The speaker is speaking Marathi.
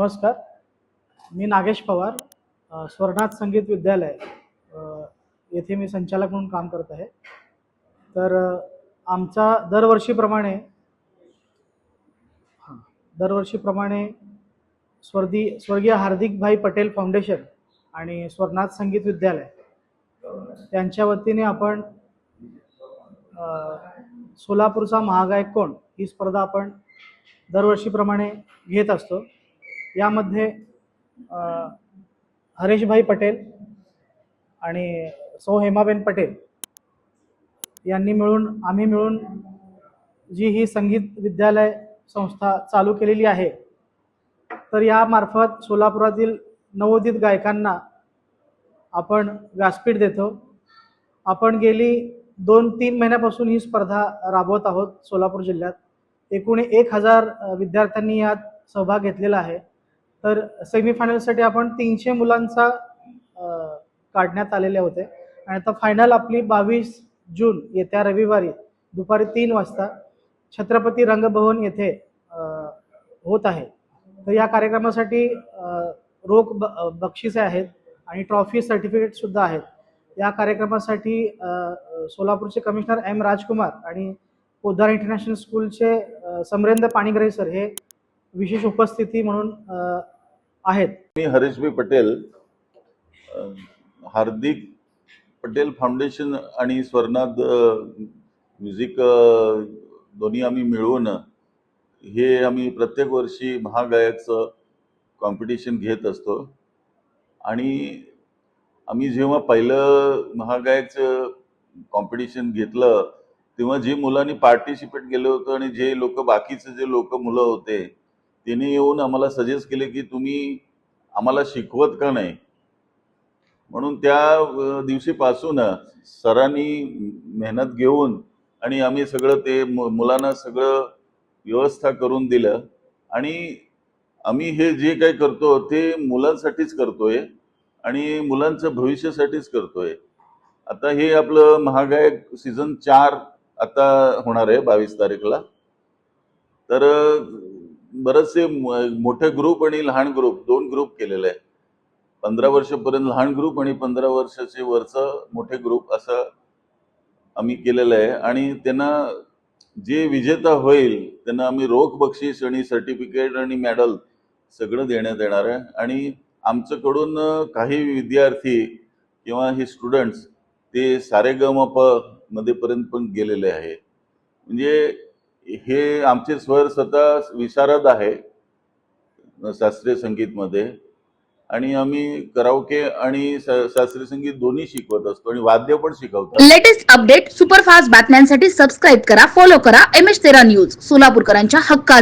नमस्कार. मी नागेश पवार स्वर्णाथ संगीत विद्यालय येथे मी संचालक म्हणून काम करत आहे. तर आमचा दरवर्षीप्रमाणे हां दरवर्षीप्रमाणे स्वर्दी स्वर्गीय हार्दिकभाई पटेल फाउंडेशन आणि स्वर्णाथ संगीत विद्यालय यांच्या वतीने आपण सोलापूरचा महागायक कोण ही स्पर्धा आपण दरवर्षीप्रमाणे घेत असतो. यामध्ये हरेशभाई पटेल आणि सौ हेमाबेन पटेल यांनी मिळून आम्ही मिळून जी ही संगीत विद्यालय संस्था चालू केलेली आहे तर यामार्फत सोलापुरातील नवोदित गायकांना आपण व्यासपीठ देतो. आपण गेली दोन तीन महिन्यापासून ही स्पर्धा राबवत आहोत सोलापूर जिल्ह्यात. एकूण एक हजार विद्यार्थ्यांनी यात सहभाग घेतलेला आहे. तर सेमीफायनलसाठी आपण तीनशे मुलांचा काढण्यात आलेले होते. आणि आता फायनल आपली बावीस जून येत्या रविवारी दुपारी तीन वाजता छत्रपती रंगभवन येथे होत आहे. तर या कार्यक्रमासाठी रोख ब बक्षिसे आहेत आणि ट्रॉफी सर्टिफिकेटसुद्धा आहेत. या कार्यक्रमासाठी सोलापूरचे कमिशनर एम राजकुमार आणि पोद्दार इंटरनॅशनल स्कूलचे समरेंद्र पाणीग्रही सर हे विशेष उपस्थिती म्हणून आहेत. मी हरीशभाई पटेल हार्दिक पटेल फाउंडेशन आणि स्वर्णाद म्युझिक दोन्ही आम्ही मिळवून हे आम्ही प्रत्येक वर्षी महागायकचं कॉम्पिटिशन घेत असतो. आणि आम्ही जेव्हा पहिलं महागायकचं कॉम्पिटिशन घेतलं तेव्हा जे मुलांनी पार्टिसिपेट केलं होतं आणि जे लोक बाकीचे जे लोक मुलं होते तिने येऊन आम्हाला सजेस्ट केले की तुम्ही आम्हाला शिकवत का नाही? म्हणून त्या अ, दिवशीपासून सरांनी मेहनत घेऊन आणि आम्ही सगळं ते मुलांना सगळं व्यवस्था करून दिलं. आणि आम्ही हे जे काही करतो ते मुलांसाठीच करतोय आणि मुलांचं भविष्यासाठीच करतोय. आता हे आपलं महागायक सीझन चार आता होणार आहे बावीस तारीखला. तर बरेचसे मोठे ग्रुप आणि लहान ग्रुप दोन ग्रुप केलेले आहे पंधरा वर्षापर्यंत लहान ग्रुप आणि पंधरा वर्षाचे वरचं मोठे ग्रुप असं आम्ही केलेलं आहे. आणि त्यांना जे विजेता होईल त्यांना आम्ही रोख बक्षीस आणि सर्टिफिकेट आणि मेडल सगळं देण्यात येणार आहे. आणि आमच्याकडून काही विद्यार्थी किंवा हे स्टुडंट्स ते सारेगमपमध्ये पण गेलेले आहे. म्हणजे हे आमचे स्वर स्वतः विशारद आहे शास्त्रीय संगीतमध्ये. आणि आम्ही कराओके आणि शास्त्रीय संगीत दोन्ही शिकवत असतो आणि वाद्य पण शिकवतो. लेटेस्ट अपडेट सुपरफास्ट बातम्यांसाठी सबस्क्राईब करा फॉलो करा एम एच तेरा न्यूज सोलापूरकरांच्या हक्का